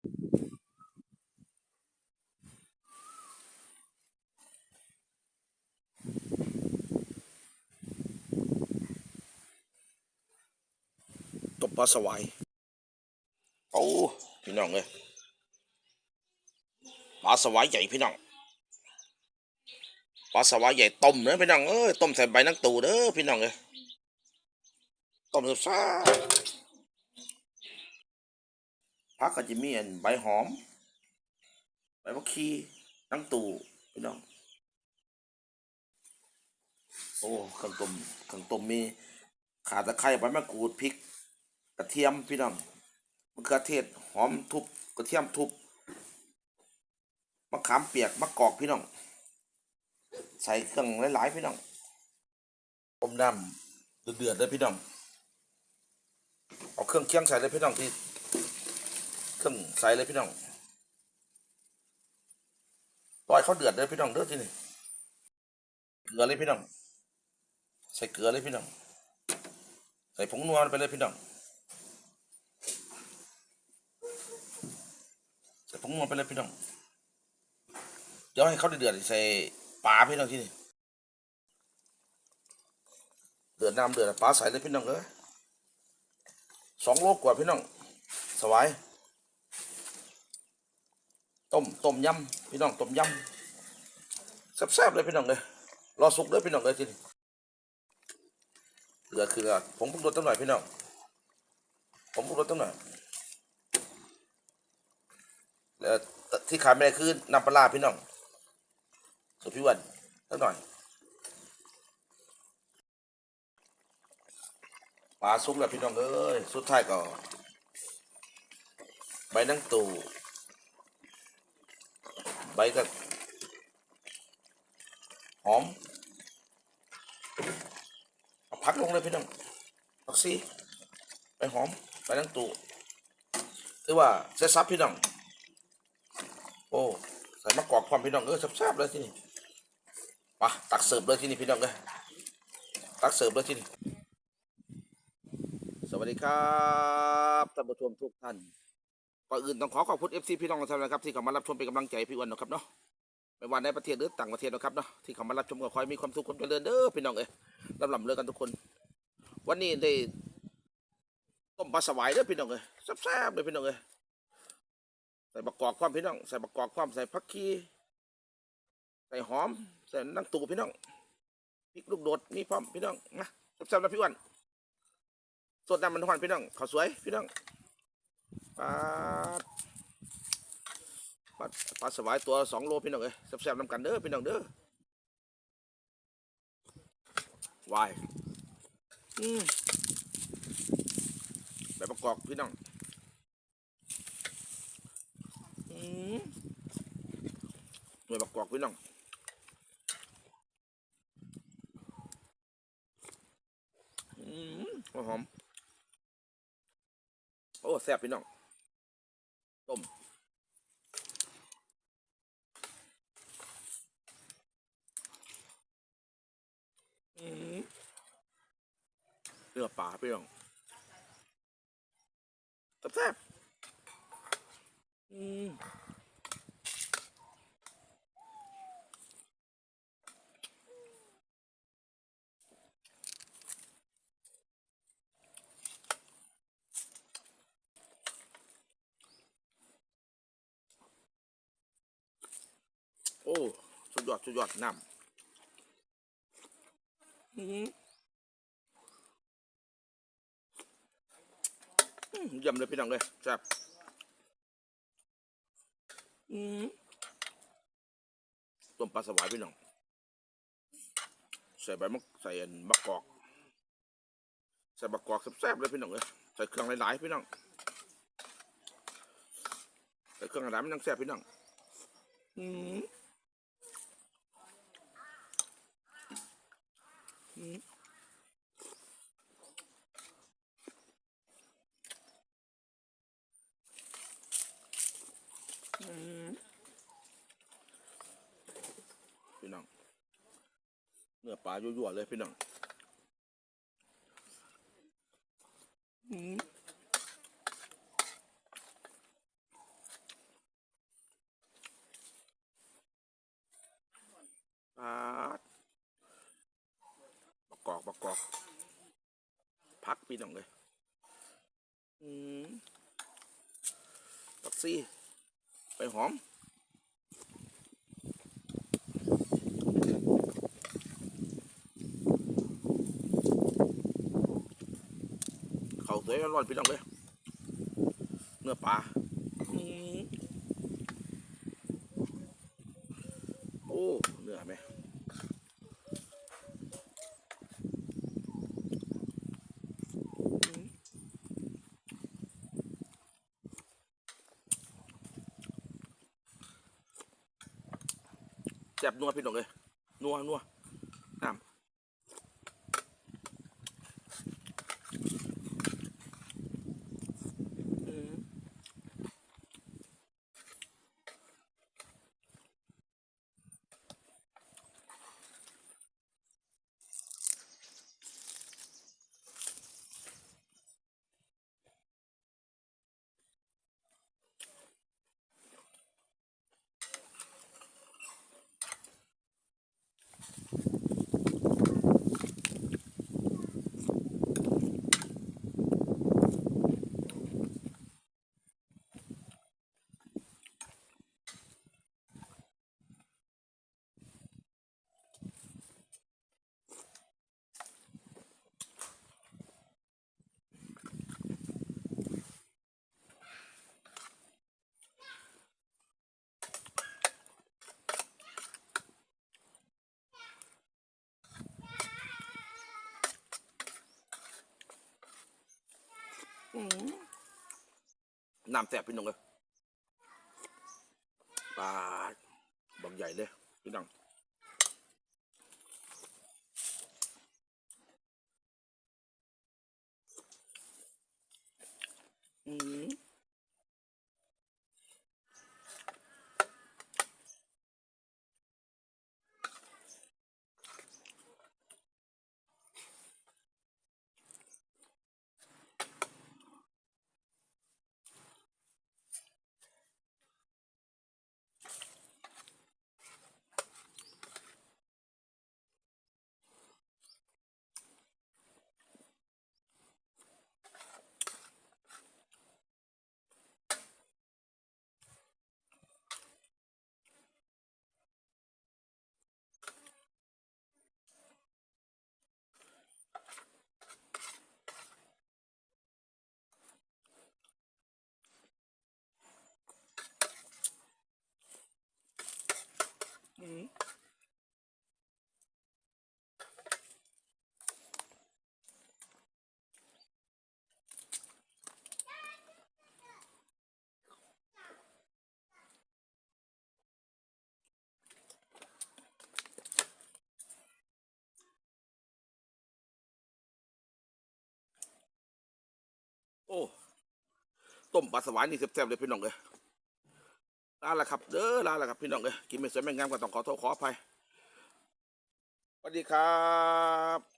ตบปลาสวายโอ้พี่น้องเลยปลาสวายใหญ่พี่น้องปลาสวายใหญ่ต้มเนอะพี่น้องเอ้ยต้มใส่ใบนักตูเด้อพี่น้องเลยต้มซ่า พักก็จะมีอันใบหอม ใบมะขีนังตูพี่น้อง โอ้เครื่องตมเครื่องตมมีขาตะไคร้ใบมะกรูดพริก กระเทียมพี่น้องมะเขือเทศหอมทุบกระเทียมทุบมะขามเปียกมะกอกพี่น้อง ใส่เครื่องหลายๆพี่น้องต้มน้ำเดือดๆเลยพี่น้อง เอาเครื่องเคียงใส่เลยพี่น้องที่ เครื่องใส่เลยพี่น้องรอยเขาเดือดเลยพี่น้องเด้อที่นี่เกลือเลยพี่น้อง ใส่เกลือเลยพี่น้อง ใส่ผงนัวไปเลยพี่น้องใส่ผงนัวไปเลยพี่น้องเดี๋ยวให้เขาเดือดใส่ปลาพี่น้องที่นี่เดือดน้ำเดือดปลาใส่เลยพี่น้องเอ้ยสองโลกว่าพี่น้องสวาย ต้มต้มยำพี่น้องต้มยำแซ่บๆเลยพี่น้องเลยรอสุกเลยพี่น้องเลยทีนี่เกลือคือผมปรุงรสตั้งหน่อยพี่น้องผมปรุงรสตั้งหน่อยแล้วที่ขาดไม่ได้คือน้ำปลาพี่น้องสุดพี่วันสักหน่อยปลาสุกแล้วพี่น้องเอ้ยสุดท้ายก็ใบนังตู ใบกับหอมอพักลงเลยพี่น้องพักซีใบหอมใบนังตู่ถือว่าเสร็จสับพี่น้องโอ้ใส่มะกอกความพี่น้องเออแซ่บๆเลยที่นี่มาตักเสิร์ฟเลยที่นี่พี่น้องเลยตักเสิร์ฟเลยที่นี่สวัสดีครับท่านผู้ชมทุกท่าน ก่อนอื่นต้องขอขอบคุณเอฟซีพี่น้องทุกท่านนะครับที่เข้ามารับชมเป็นกำลังใจพี่อ้วันนะครับเนาะไม่ว่าในประเทศหรือต่างประเทศนะครับเนาะที่เข้ามารับชมก็ขอให้มีความสุขความเจริญเด้อพี่น้องเอ้ยลำลำเลิกกันทุกคน วันนี้ได้ต้มปลาสวายเด้อพี่น้องเอ้ยแซ่บๆเลยพี่น้องเอ้ยใส่บักกอกความพี่น้องใส่บักกอกความใส่ผักชีใส่หอมใส่น้ำตูพี่น้องพริกลูกโดดนี่พร้อมพี่น้องนะแซ่บๆนะพี่อ้วันสดน้ำมันหวานพี่น้องข้าวสวยพี่น้อง ปลาปลาปลาสวายตัวสองโลพี่น้องเอ้ยแซ่บๆน้ำกันเด้อพี่น้องเด้อวายอืมใบบักกอกพี่น้องอืมหน่วยบักกอกพี่น้องอืมหอมโอ้ แซ่บพี่น้องต้มเนื้อปลาพี่น้องแซ่บอืม โอ้สุดยอดสุดยอดน้ำอื้อหืออื้อเยี่ยมเลยพี่น้องเลยแซ่บอืมต้มปลาสวายพี่น้อง ใส่ใบมะใส่อันมะกอก ใส่มะกอกแซ่บๆเลยพี่น้องเลยใส่เครื่องหลายๆพี่น้องใส่เครื่องหลายๆมันยังแซ่บพี่น้อง อืม พี่น้องเนื้อปลายั่วๆเลยพี่น้องอืม กอกบักกอกพักพี่น้องเลยอืมปักซี่ไปหอมเขาสวยร้อนพี่น้องเลยเนื้อปลา แซ่บนัวพี่น้องเลยนัวนัวน้ำอืม อืม น้ำแสบพี่น้องเลยปลาบักใหญ่เลยพี่น้องอืมอืม โอ้ต้มปลาสวายนี่แซ่บๆเลยพี่น้องเลยลาละครับเด้อลาละครับพี่น้องเลยกินไม่สวยไม่งามก็ต้องขอโทษขออภัยสวัสดีครับ